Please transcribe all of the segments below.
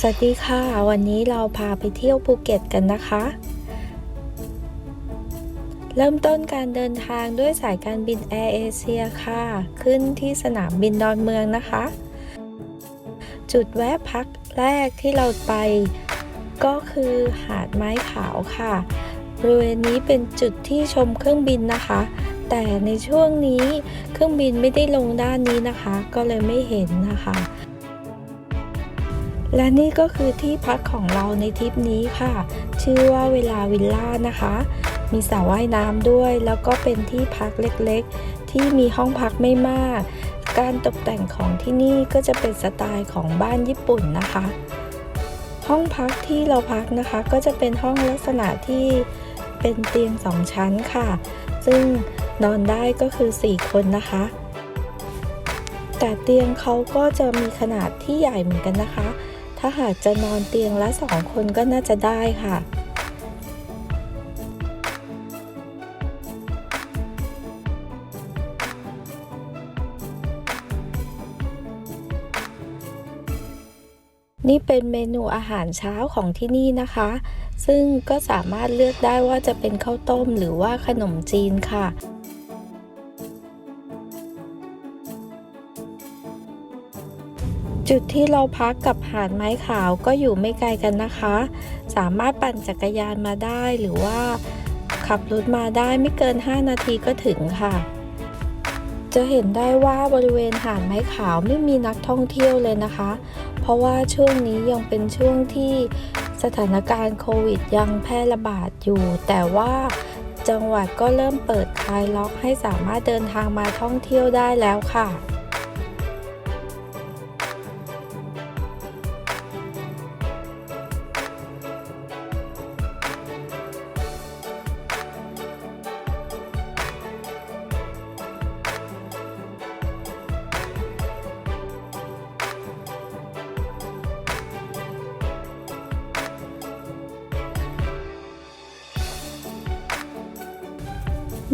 สวัสดีค่ะ วันนี้เราพาไปเที่ยวภูเก็ตกันนะคะ เริ่มต้นการเดินทางด้วยสายการบินแอร์เอเชียค่ะ ขึ้นที่สนามบินดอนเมืองนะคะ จุดแวะพักแรกที่เราไปก็คือหาดไม้ขาวค่ะ บริเวณนี้เป็นจุดที่ชมเครื่องบินนะคะ แต่ในช่วงนี้เครื่องบินไม่ได้ลงด้านนี้นะคะ ก็เลยไม่เห็นนะคะ และนี่ก็คือที่พักของเราในทริปนี้ค่ะ ชื่อว่าเวลาวิลล่านะคะ มีสระว่ายน้ำด้วย แล้วก็เป็นที่พักเล็กๆ ที่มีห้องพักไม่มาก การตกแต่งของที่นี่ก็จะเป็นสไตล์ของบ้านญี่ปุ่นนะคะ ห้องพักที่เราพักนะคะ ก็จะเป็นห้องลักษณะที่เป็นเตียงสองชั้นค่ะ ซึ่งนอนได้ก็คือ 4 คนนะคะ แต่เตียงเขาก็จะมีขนาดที่ใหญ่เหมือนกันนะคะ ถ้าหากจะนอนเตียงละสองคนก็น่าจะได้ค่ะ นี่เป็นเมนูอาหารเช้าของที่นี่นะคะ ซึ่งก็สามารถเลือกได้ว่าจะเป็นข้าวต้มหรือว่าขนมจีนค่ะ จุดที่เราพักกับหาดไม้ขาวก็อยู่ไม่ไกลกันนะคะ สามารถปั่นจักรยานมาได้หรือว่า ขับรถมาได้ไม่เกิน 5 นาทีก็ถึงค่ะ จะเห็นได้ว่าบริเวณหาดไม้ขาวไม่มีนักท่องเที่ยวเลยนะคะ เพราะว่าช่วงนี้ยังเป็นช่วงที่สถานการณ์โควิดยังแพร่ระบาดอยู่ แต่ว่าจังหวัดก็เริ่มเปิดคลายล็อกให้สามารถเดินทางมาท่องเที่ยวได้แล้วค่ะ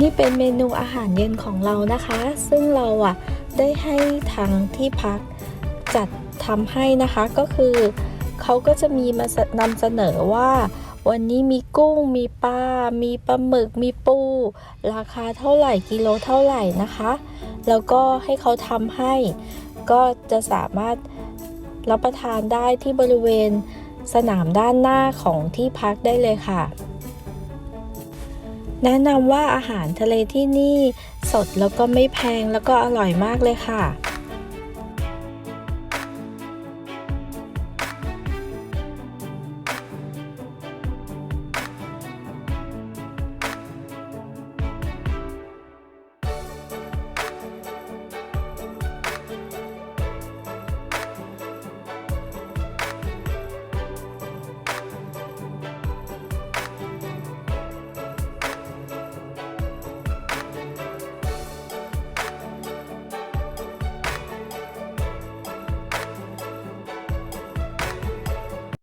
นี่เป็นเมนูอาหารเย็นของเรานะคะ ซึ่งเราอะได้ให้ทางที่พักจัดทำให้นะคะ ก็คือเขาก็จะมีมานำเสนอว่า วันนี้มีกุ้งมีปลา มีปลาหมึก มีปู ราคาเท่าไหร่กิโลเท่าไหร่นะคะ แล้วก็ให้เขาทำให้ ก็จะสามารถรับประทานได้ที่บริเวณสนามด้านหน้าของที่พักได้เลยค่ะ แนะนำว่าอาหารทะเลที่นี่สดแล้วก็ไม่แพงแล้วก็อร่อยมากเลยค่ะ